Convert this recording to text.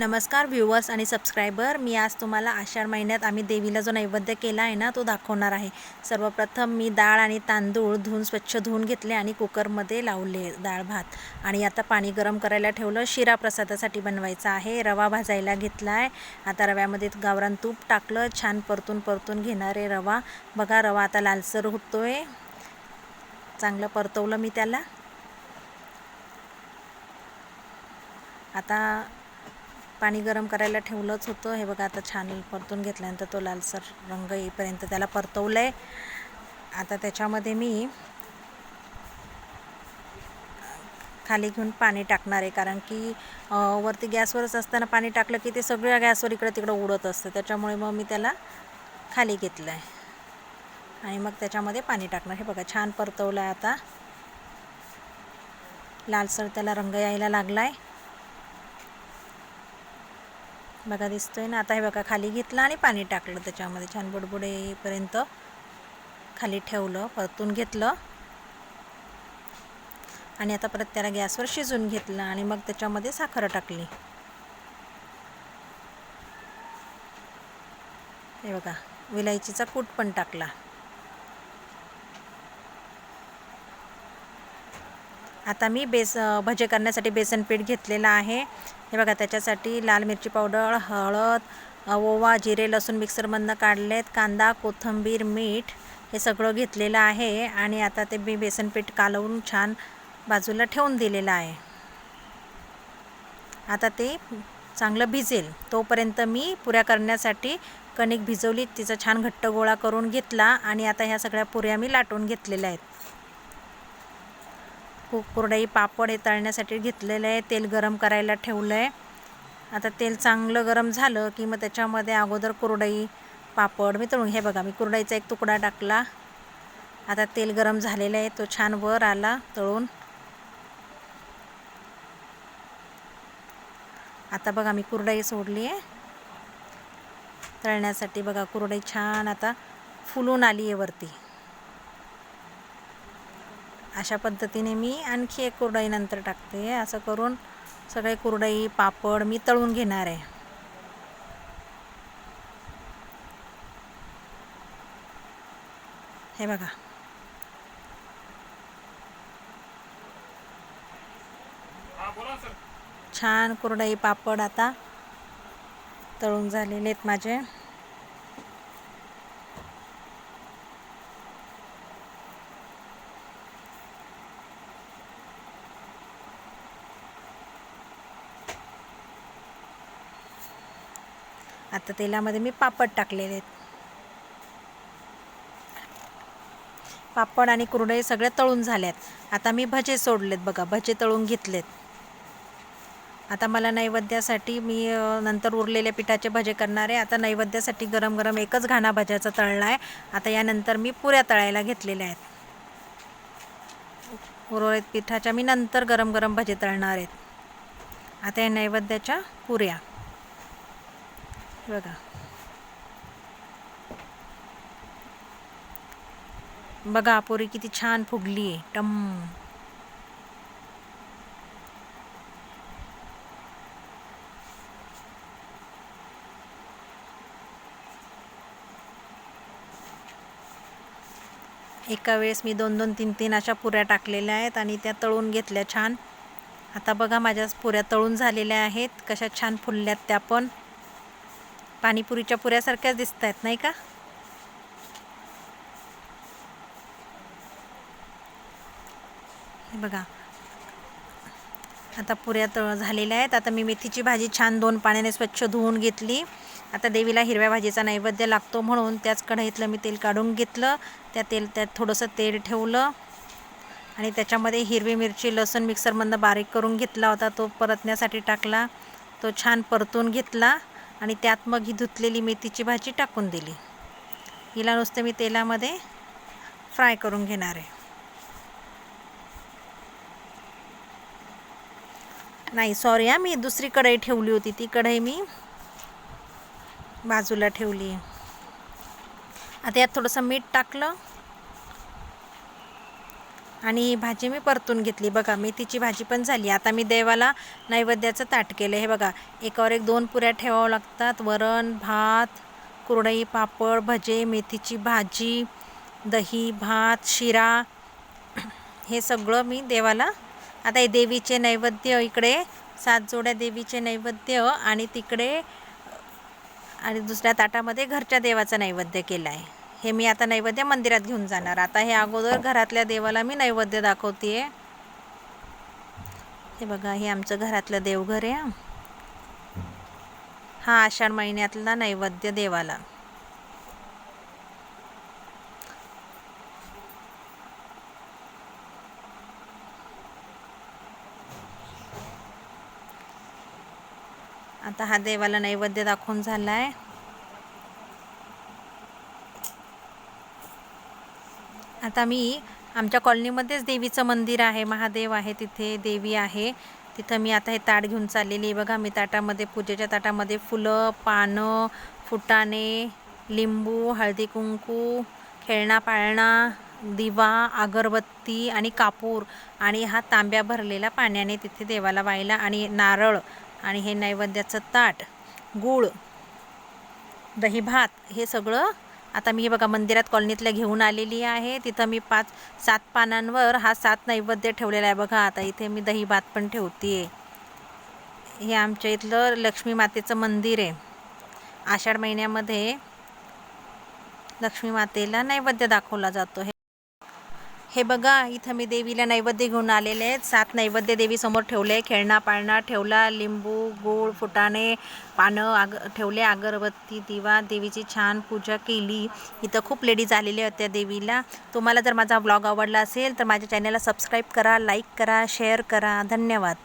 नमस्कार व्ह्युअर्स आणि सबस्क्रायबर मी आज तुम्हाला आषाढ महिन्यात आम्ही देवीला जो नैवेद्य केला आहे ना तो दाखवणार आहे. सर्वप्रथम मी डाळ आणि तांदूळ धुवून स्वच्छ धुवून घेतले आणि कुकरमध्ये लावले डाळ भात. आणि आता पाणी गरम करायला ठेवलं. शिरा प्रसादासाठी बनवायचा आहे. रवा भाजायला घेतला आहे आता रव्यामध्ये गावरान तूप टाकलं. छान परतून परतून घेणारे रवा. बघा रवा आता लालसर होतो आहे चांगलं परतवलं मी त्याला. आता पाणी गरम करायला ठेवलंच होतं. हे बघा आता छान परतून घेतल्यानंतर तो लालसर रंग येईपर्यंत त्याला परतवलं आहे आता त्याच्यामध्ये मी खाली घेऊन पाणी टाकणार आहे कारण की वरती गॅसवरच असताना पाणी टाकलं की ते सगळ्या गॅसवर इकडं तिकडं उडत असतं. त्याच्यामुळे मग मी त्याला खाली घेतलं आहे आणि मग त्याच्यामध्ये पाणी टाकणार. हे बघा छान परतवलं आहे आता. लालसर त्याला रंग यायला लागला आहे बघा दिसतोय ना. आता हे बघा खाली घेतलं आणि पाणी टाकलं त्याच्यामध्ये. छान बुडबुडेपर्यंत खाली ठेवलं परतून घेतलं. आणि आता परत त्याला गॅसवर शिजून घेतलं आणि मग त्याच्यामध्ये साखर टाकली. हे बघा विलायचीचा कूट पण टाकला. आता मी बेस भजे करण्यासाठी बेसन पीठ घेतलेलं आहे. हे बघा त्याच्यासाठी लाल मिरची पावडर हळद ओवा जिरे लसूण मिक्सरमधनं काढलेत कांदा कोथिंबीर मीठ हे सगळं घेतलेलं आहे आणि आता ते मी बेसन पीठ कालवून छान बाजूला ठेवून दिलेलं आहे. आता ते चांगलं भिजेल तोपर्यंत मी पुऱ्या करण्यासाठी कणिक भिजवली तिचा छान घट्ट गोळा करून घेतला आणि आता ह्या सगळ्या पुऱ्या मी लाटून घेतलेल्या आहेत. कु कुरडई पापड हे तळण्यासाठी घेतलेलं आहे. तेल गरम करायला ठेवलं आहे आता तेल चांगलं गरम झालं की मग त्याच्यामध्ये अगोदर कुरडई पापड मी तळून हे बघा मी कुरडईचा एक तुकडा टाकला. आता तेल गरम झालेलं आहे. तो छान वर आला तळून. आता बघा मी कुरडई सोडली आहे. तळण्यासाठी बघा कुरडई छान आता फुलून आली आहे वरती. अशा पद्धतीने मी आणखी एक कुरडई नंतर टाकते. असं करून सगळे कुरडई पापड मी तळून घेणार आहे. हे बघा. छान कुरडई पापड आता तळून झालेले आहेत माझे. आता तेलामध्ये मी पापड टाकलेले आहेत. पापड आणि कुरडई सगळे तळून झाल्यात आता मी भजे सोडलेत बघा भजे तळून घेतलेत. आता मला नैवेद्यासाठी मी नंतर उरलेल्या पिठाचे भजे करणार आहे. आता नैवेद्यासाठी गरम गरम एकच घाणा भज्याचा तळला आहे. आता यानंतर मी पुऱ्या तळायला घेतलेल्या आहेत. उरळीत पिठाच्या मी नंतर गरम गरम भजे तळणार आहेत. आता या नैवेद्याच्या पुऱ्या. बघा बघा पोरी किती छान फुगली आहे टम एका वेळेस मी दोन दोन तीन तीन अशा पुऱ्या टाकलेल्या आहेत आणि त्या तळून घेतल्या छान. आता बघा माझ्या पुऱ्या तळून झालेल्या आहेत. कशा छान फुलल्यात त्या पण. पाणीपुरीच्या पुऱ्यासारख्याच दिसत आहेत नाही का? हे बघा. आता पुऱ्या तळ झालेल्या आहेत. आता मी मेथीची भाजी छान दोन पाण्याने स्वच्छ धुवून घेतली. आता देवीला हिरव्या भाजीचा नैवेद्य लागतो म्हणून त्याच कढईतलं मी तेल काढून घेतलं. त्या तेल त्यात थोडंसं तेल ठेवलं. आणि त्याच्यामध्ये हिरवी मिरची लसूण मिक्सरमधनं बारीक करून घेतला होता. तो परतण्यासाठी टाकला. तो छान परतून घेतला. आणि त्यात मग ही धुतलेली मेथीची भाजी टाकून दिली. हिला नुसतं मी तेलामध्ये फ्राय करून घेणार आहे. नाही सॉरी हा मी दुसरी कढई ठेवली होती. ती कढई मी बाजूला ठेवली. आता यात थोडंसं मीठ टाकलं. आणि भाजी मी परतून घेतली. बघा मेथीची भाजी पण झाली. आता मी देवाला नैवेद्याचं ताट केलं. हे बघा एकावर एक दोन पुऱ्या ठेवावं लागतात. वरण भात कुरडई पापड भजे मेथीची भाजी दही भात शिरा. हे सगळं मी देवाला आता हे देवीचे नैवेद्य इकडे सात जोड्या देवीचे नैवेद्य आणि तिकडे आणि दुसऱ्या ताटामध्ये घरच्या देवाचा नैवेद्य केला आहे हे मी आता नैवेद्य मंदिरात घेऊन जाणार. आता हे अगोदर घरातल्या देवाला मी नैवेद्य दाखवते हे बघा हे आमचं घरातलं देवघर आहे हा. आषाढ महिन्यातला नैवेद्य देवाला. आता हा देवाला नैवेद्य दाखवून झाला आहे आता मी आमच्या कॉलनीमध्येच देवीचं मंदिर आहे महादेव आहे तिथे देवी आहे. तिथं मी आता हे ताट घेऊन चाललेली आहे. बघा मी ताटामध्ये पूजेच्या ताटामध्ये फुलं पानं फुटाणे लिंबू हळदी कुंकू खेळणा पाळणा दिवा अगरबत्ती आणि कापूर आणि हा तांब्या भरलेला पाण्याने तिथे देवाला वाहिला आणि नारळ आणि हे नैवेद्याचं ताट गूळ दही भात हे सगळं आता मी हे बघा मंदिरात कॉलनीतल्या घेऊन आलेली आहे. तिथं मी पाच सात पानांवर हा सात नैवेद्य ठेवलेला आहे बघा. आता इथे मी दही भात पण ठेवते हे आमच्या इथलं लक्ष्मी मातेचं मंदिर आहे. आषाढ महिन्यामध्ये लक्ष्मी मातेला नैवेद्य दाखवला जातो. हे हे बघा इथं मी देवीला नैवेद्य घेऊन आलेले आहेत. सात नैवेद्य देवीसमोर ठेवले खेळणा पाळणा ठेवला लिंबू गूळ फुटाणे पानं आग ठेवले अगरबत्ती दिवा देवीची छान पूजा केली. इथं खूप लेडीज आलेल्या होत्या देवीला. तुम्हाला जर माझा ब्लॉग आवडला असेल तर माझ्या चॅनलला सबस्क्राईब करा लाईक करा शेअर करा. धन्यवाद.